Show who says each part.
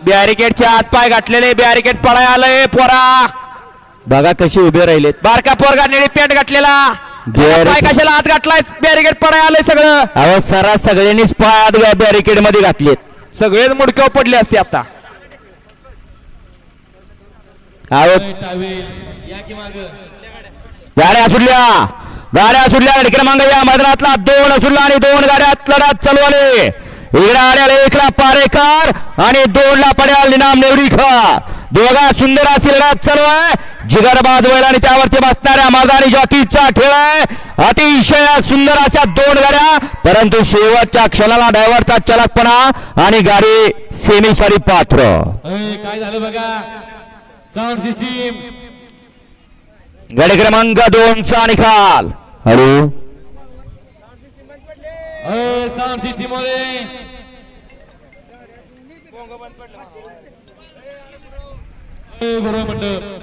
Speaker 1: बॅरिकेडच्या आत पाय घातलेले बॅरिकेड पळाय आलंय पोरा.
Speaker 2: बघा कशी उभे राहिलेत.
Speaker 1: बारका पोरगा निळी पॅन्ट घातलेला.
Speaker 2: Barricade.
Speaker 1: पाय कशाला आत घातलाय? बॅरिकेड पळाय आलंय सगळं.
Speaker 2: अहो सरा सगळ्यांनीच पायात बॅरिकेडमध्ये घातलेत.
Speaker 1: सगळेच मुडक्यावर पडले असते आता.
Speaker 2: अहो गाड्या सुटल्या. गाड्या सुटल्या क्रमांक या मैदानातला. दोन सुटला आणि दोन गाड्यात लढत चालू आले. इकडे आल्याला एकला पारेकर आणि दोन ला पड्याल निनाम नेवरीकर दोघा सुंदर अशी लढत चालू आहे. जिगरबाज बैल आणि त्यावरती बसणाऱ्या मागाणी जॉकीचा खेळ आहे. अतिशय सुंदर अशा दोन गाड्या परंतु शेवटच्या क्षणाला ड्रायव्हरचा चलकपणा आणि गाडी सेमीसाठी पात्र.
Speaker 3: काय झालं बघा? साऊंड सिस्टीम
Speaker 2: गाडी क्रमांक दोनचा निकाल. हॅलो?
Speaker 3: मध्ये अय, बरोबर म्हणलं.